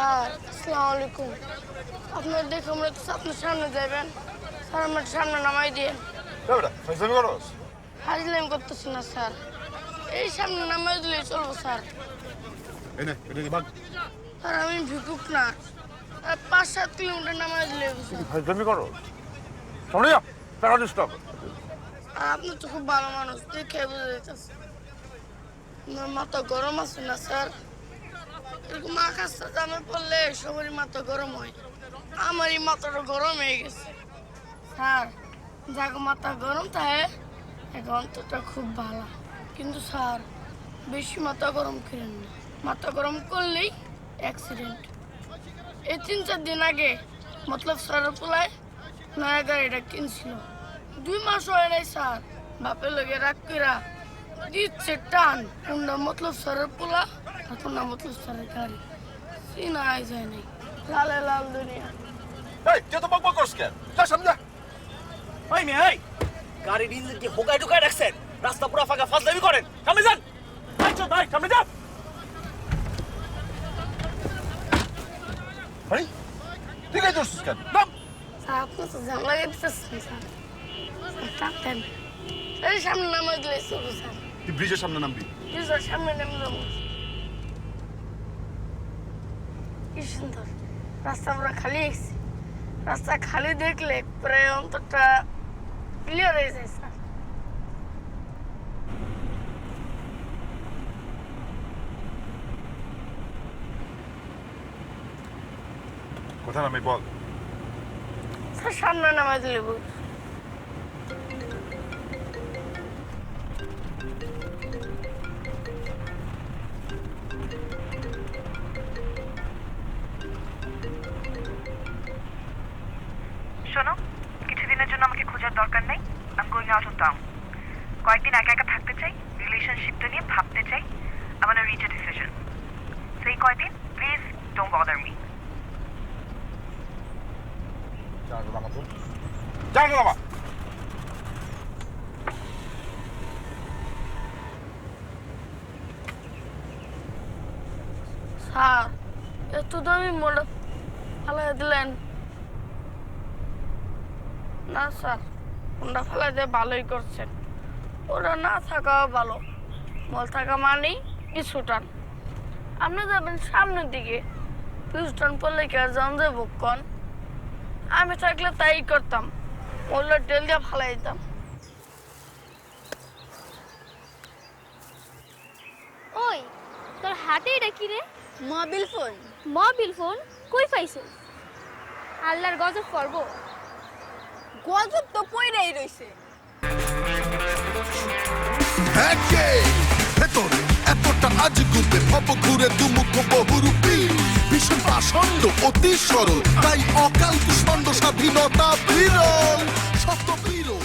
Sir আসসালামু আলাইকুম। আপনার দেখে আমরা তো আপনার সামনে যাবেন স্যার আমার সামনে নামাই দিয়ে হাজলাম করতেছি না স্যার। এই সামনে নামাই দিলে চলবো স্যার। স্যার আমি ভিকুক না। পাঁচ সাত কিলোমিটার নামাই দিলে যা টাকা দিস তো আর আপনি তো খুব ভালো মানুষ দেখে বুঝে যেতেছে মাথা গরম আছে না স্যার? এরকম আকাশটা জামে পড়লে সবারই মাথা গরম হয়। আমারই মাথাটা গরম হয়ে গেছে। স্যার, যাকে মাথা গরম থাকে এখন তোটা খুব ভালো। কিন্তু স্যার, বেশি মাথা গরম করেন না। মাথা গরম করলেই অ্যাক্সিডেন্ট এই তিন চার দিন আগে মতলব স্যারের নয়া গাড়িটা কিনছিল। দুই মাস হয় নাই স্যার। বাপে লগে রাগ কইরা দিচ্ছে টান। মতলব স্যারের পোলা আর কোনটা মতলব স্যারের গাড়ি। চিনা আই যায় নাই। লালে লাল দুনিয়া। এই তুই তো বক বক করস কেন? যা সামনে। ওই মেয়ে এই! গাড়ির ইঞ্জিন কি হোকায় ঢুকায় রাখছেন? রাস্তা পুরো ফাঁকা ফাজলামি করেন। সামনে যান! এই চল ভাই সামনে যান! ভাই তুই কাই করছিস কেন? নাম স্যার আপনি তো জাম লাগে দিতেছেন স্যার। টানতেন এই সামনে নামাই দিলে স্যার। তুই ব্রিজের সামনে নামবি। ব্রিজের সামনে নেমে কি সুন্দর। রাস্তা পুরো খালি গেছে রাস্তা খালি দেখলে প্রায় অন্তরটা ক্লিয়ার হয়ে যায় স্যার। কোথায় নামবি বল? স্যার সামনে নামাজ দিলে শোনো কিছুদিনের জন্য আমাকে খোঁজার দরকার নেই। I'm going out of town কয়েকদিন একা একা থাকতে চাই রিলেশনশিপটা নিয়ে ভাবতে চাই আমার রিচ এ ডিসিশন সেই কয়দিন please don't bother me sir এত দামি মোড়া ফেলাই দিলেন। না স্যার ওটা ফেলাই দিয়ে ভালোই করছেন। ওটা না থাকাও ভালো। বল থাকা মানেই কিছুটান আপনি যাবেন সামনের দিকে। পিস্টন পড়লে কে যে কন? আমি থাকলে তাই করতাম। ওগুলো টেল দিয়ে ফেলাই দিতাম। ওই তোর হাতে এটা কি রে? Mobile phone. Mobile phone? কই পাইছিস? আল্লাহর গজব করব গজব তো পইরাই রইছে একে ভেতরে এতটা আজ গুপে ভব ঘুরে দুমুখ বহুরূপী ভীষণ পাষণ্ড অতি সরল, তাই অকাল কুষ্মাণ্ড স্বাধীনতা বিরল, সত্য বিরল।